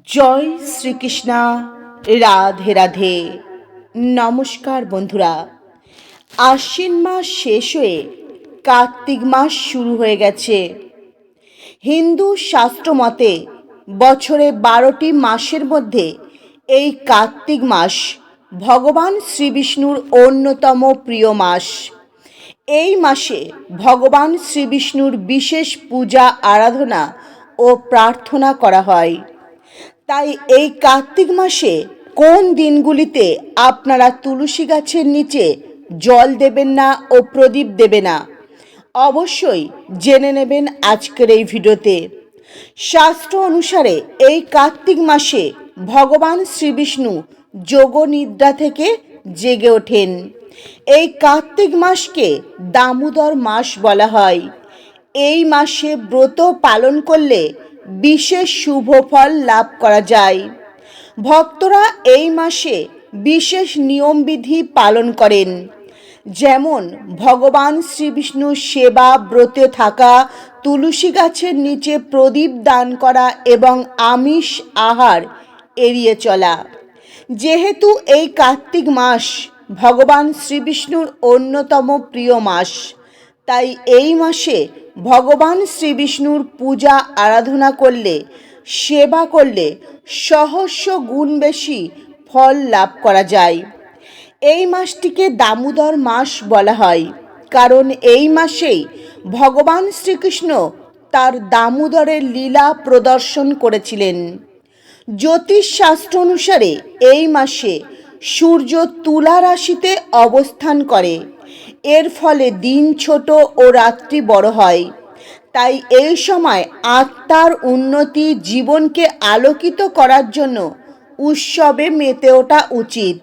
জয় শ্রীকৃষ্ণা। রাধে রাধে। নমস্কার বন্ধুরা। আশ্বিন মাস শেষ হয়ে কার্তিক মাস শুরু হয়ে গেছে। হিন্দু শাস্ত্র মতে বছরে বারোটি মাসের মধ্যে এই কার্তিক মাস ভগবান শ্রীবিষ্ণুর অন্যতম প্রিয় মাস। এই মাসে ভগবান শ্রীবিষ্ণুর বিশেষ পূজা, আরাধনা ও প্রার্থনা করা হয়। তাই এই কার্তিক মাসে কোন দিনগুলিতে আপনারা তুলসী গাছের নিচে জল দেবেন না ও প্রদীপ দেবে না? অবশ্যই জেনে নেবেন আজকের এই ভিডিওতে। শাস্ত্র অনুসারে এই কার্তিক মাসে ভগবান শ্রীবিষ্ণু যোগ নিদ্রা থেকে জেগে ওঠেন। এই কার্তিক মাসকে দামোদর মাস বলা হয়। এই মাসে ব্রত পালন করলে বিশেষ শুভ ফল লাভ করা যায়। ভক্তরা এই মাসে বিশেষ নিয়মবিধি পালন করেন। যেমন, ভগবান শ্রীবিষ্ণুর সেবা ব্রতে থাকা, তুলসী গাছের নিচে প্রদীপ দান করা এবং আমিষ আহার এড়িয়ে চলা। যেহেতু এই কার্তিক মাস ভগবান শ্রীবিষ্ণুর অন্যতম প্রিয় মাস তাই এই মাসে ভগবান শ্রীবিষ্ণুর পূজা আরাধনা করলে, সেবা করলে সহস্র গুণ বেশি ফল লাভ করা যায়। এই মাসটিকে দামোদর মাস বলা হয়। কারণ এই মাসেই ভগবান শ্রীকৃষ্ণ তার দামোদরের লীলা প্রদর্শন করেছিলেন। জ্যোতিষ শাস্ত্র অনুসারে এই মাসে সূর্য তুলা রাশিতে অবস্থান করে। এর ফলে দিন ছোট ও রাত্রি বড় হয়। তাই এই সময় আত্মার উন্নতি জীবনকে আলোকিত করার জন্য উৎসবে মেতে ওঠা উচিত।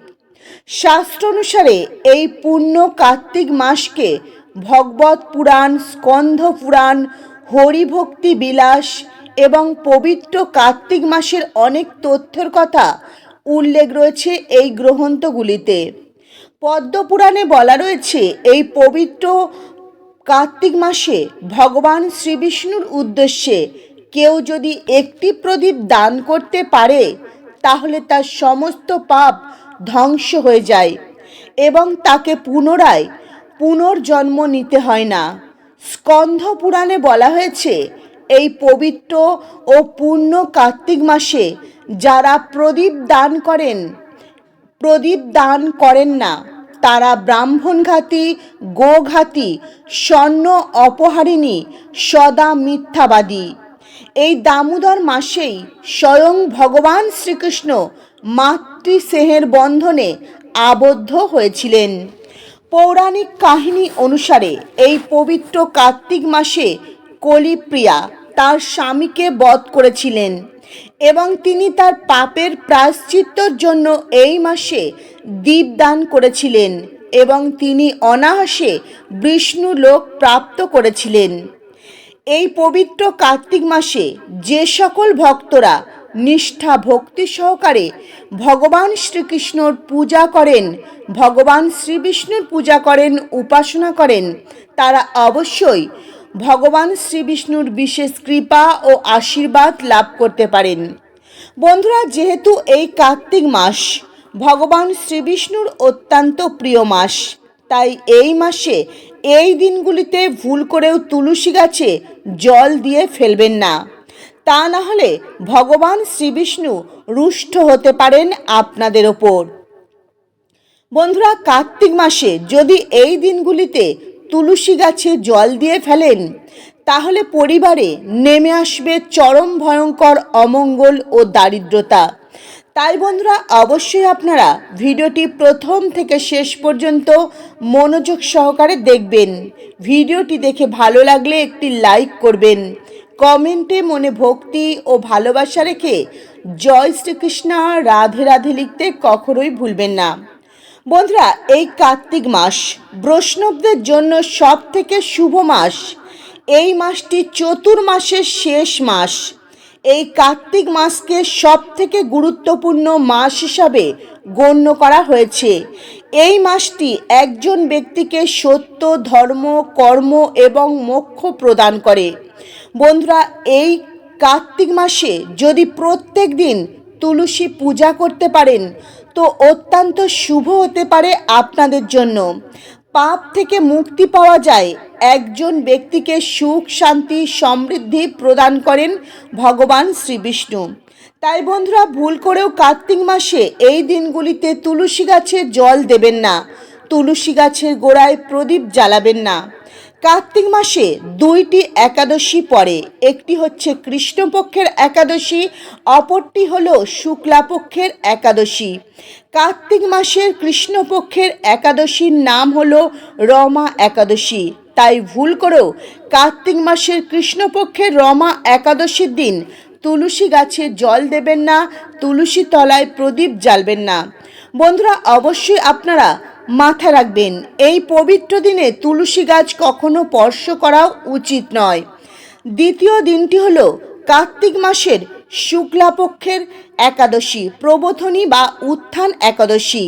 শাস্ত্র অনুসারে এই পূর্ণ কার্তিক মাসকে ভগবত পুরাণ, স্কন্ধ পুরাণ, হরিভক্তি বিলাস এবং পবিত্র কার্তিক মাসের অনেক তথ্যের কথা উল্লেখ রয়েছে এই গ্রন্থগুলিতে। পদ্মপুরাণে বলা রয়েছে, এই পবিত্র কার্তিক মাসে ভগবান শ্রীবিষ্ণুর উদ্দেশ্যে কেউ যদি একটি প্রদীপ দান করতে পারে, তাহলে তার সমস্ত পাপ ধ্বংস হয়ে যায় এবং তাকে পুনরায় পুনর্জন্ম নিতে হয় না। স্কন্ধ পুরাণে বলা হয়েছে, এই পবিত্র ও পূর্ণ কার্তিক মাসে যারা প্রদীপ দান করেন প্রদীপ দান করেন না। তারা ব্রাহ্মণঘাতী, গোঘাতী, স্বর্ণ অপহারিণী, সদা মিথ্যাবাদী। এই দামোদর মাসেই স্বয়ং ভগবান শ্রীকৃষ্ণ মাতৃস্নেহের বন্ধনে আবদ্ধ হয়েছিলেন। পৌরাণিক কাহিনী অনুসারে এই পবিত্র কার্তিক মাসে কলিপ্রিয়া তার স্বামীকে বধ করেছিলেন। এবং তিনি তার পাপের প্রায়শ্চিত্তর জন্য এই মাসে দীপদান করেছিলেন এবং তিনি অনায়াসে বিষ্ণু লোক প্রাপ্ত করেছিলেন। এই পবিত্র কার্তিক মাসে যে সকল ভক্তরা নিষ্ঠা ভক্তি সহকারে ভগবান শ্রীকৃষ্ণর পূজা করেন, ভগবান শ্রীবিষ্ণুর পূজা করেন, উপাসনা করেন, তারা অবশ্যই ভগবান শ্রীবিষ্ণুর বিশেষ কৃপা ও আশীর্বাদ লাভ করতে পারেন। বন্ধুরা, যেহেতু এই কার্তিক মাস ভগবান শ্রীবিষ্ণুর অত্যন্ত প্রিয় মাস, তাই এই মাসে এই দিনগুলিতে ভুল করেও তুলসী গাছে জল দিয়ে ফেলবেন না। তা না হলে ভগবান শ্রীবিষ্ণু রুষ্ট হতে পারেন আপনাদের ওপর। বন্ধুরা, কার্তিক মাসে যদি এই দিনগুলিতে তুলসী গাছে জল দিয়ে ফেলেন, তাহলে পরিবারে নেমে আসবে চরম ভয়ঙ্কর অমঙ্গল ও দারিদ্রতা। তাই বন্ধুরা, অবশ্যই আপনারা ভিডিওটি প্রথম থেকে শেষ পর্যন্ত মনোযোগ সহকারে দেখবেন। ভিডিওটি দেখে ভালো লাগলে একটি লাইক করবেন। কমেন্টে মনে ভক্তি ও ভালোবাসা রেখে জয় শ্রীকৃষ্ণ রাধে রাধে লিখতে কখনোই ভুলবেন না। বন্ধুরা, এই কার্তিক মাস বৈষ্ণবদের জন্য সব থেকে শুভ মাস। এই মাসটি চতুর্মাসের শেষ মাস। এই কার্তিক মাসকে সব থেকে গুরুত্বপূর্ণ মাস হিসাবে গণ্য করা হয়েছে। এই মাসটি একজন ব্যক্তিকে সত্য, ধর্ম, কর্ম এবং মোক্ষ প্রদান করে। বন্ধুরা, এই কার্তিক মাসে যদি প্রত্যেক দিন তুলসী পূজা করতে পারেন তো অত্যন্ত শুভ হতে পারে আপনাদের জন্য। পাপ থেকে মুক্তি পাওয়া যায়। একজন ব্যক্তিকে সুখ, শান্তি, সমৃদ্ধি প্রদান করেন ভগবান শ্রীবিষ্ণু তাই বন্ধুরা, ভুল করেও কার্তিক মাসে এই দিনগুলিতে তুলসী গাছে জল দেবেন না। তুলসী গাছের গোড়ায় প্রদীপ জ্বালাবেন না। কার্তিক মাসে দুইটি একাদশী পড়ে। একটি হচ্ছে কৃষ্ণপক্ষের একাদশী, অপরটি হল শুক্লাপক্ষের একাদশী। কার্তিক মাসের কৃষ্ণপক্ষের একাদশীর নাম হল রমা একাদশী। তাই ভুল করেও কার্তিক মাসের কৃষ্ণপক্ষের রমা একাদশীর দিন তুলসী গাছে জল দেবেন না, তুলসী তলায় প্রদীপ জ্বালবেন না। বন্ধুরা, অবশ্যই আপনারা মাথা রাখবেন, এই পবিত্র দিনে তুলসী গাছ কখনো স্পর্শ করা উচিত নয়। দ্বিতীয় দিনটি হল কার্তিক মাসের শুক্লাপক্ষের একাদশী, প্রবোধনী বা উত্থান একাদশী।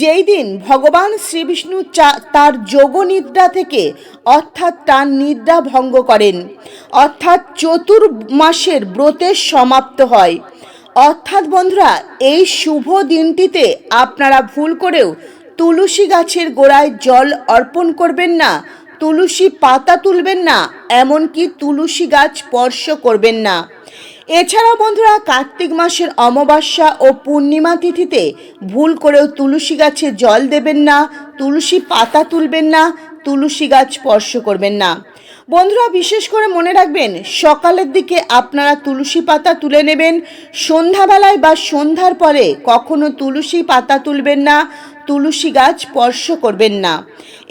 যেই দিন ভগবান শ্রীবিষ্ণু তার যোগনিদ্রা থেকে, অর্থাৎ তার নিদ্রা ভঙ্গ করেন, অর্থাৎ চতুর্মাসের ব্রতের সমাপ্ত হয়। অর্থাৎ বন্ধুরা, এই শুভ দিনটিতে আপনারা ভুল করেও তুলসী গাছের গোড়ায় জল অর্পণ করবেন না, তুলসী পাতা তুলবেন না, এমনকি তুলসী গাছ স্পর্শ করবেন না। এছাড়া বন্ধুরা, কার্তিক মাসের অমাবস্যা ও পূর্ণিমা তিথিতে ভুল করেও তুলসী গাছে জল দেবেন না, তুলসী পাতা তুলবেন না, তুলসী গাছ স্পর্শ করবেন না। বন্ধুরা, বিশেষ করে মনে রাখবেন, সকালের দিকে আপনারা তুলসী পাতা তুলে নেবেন, সন্ধ্যাবেলায় বা সন্ধ্যার পরে কখনো তুলসী পাতা তুলবেন না তুলসী গাছ স্পর্শ করবেন না।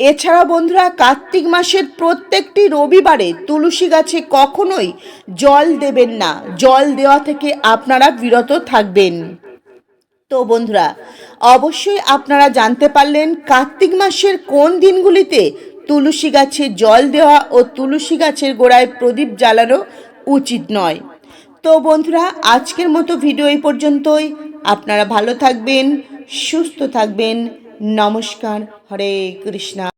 এছাড়া বন্ধুরা, কার্তিক মাসের প্রত্যেকটি রবিবারে তুলসী গাছে কখনোই জল দেবেন না। জল দেওয়া থেকে আপনারা বিরত থাকবেন। তো বন্ধুরা, অবশ্যই আপনারা জানতে পারলেন কার্তিক মাসের কোন দিনগুলিতে তুলসী গাছে জল দেওয়া ও তুলসী গাছের গোড়ায় প্রদীপ জ্বালানো উচিত নয়। তো বন্ধুরা, আজকের মতো ভিডিও এই পর্যন্তই। আপনারা ভালো থাকবেন। সুস্থ থাকবেন। নমস্কার হরে কৃষ্ণা।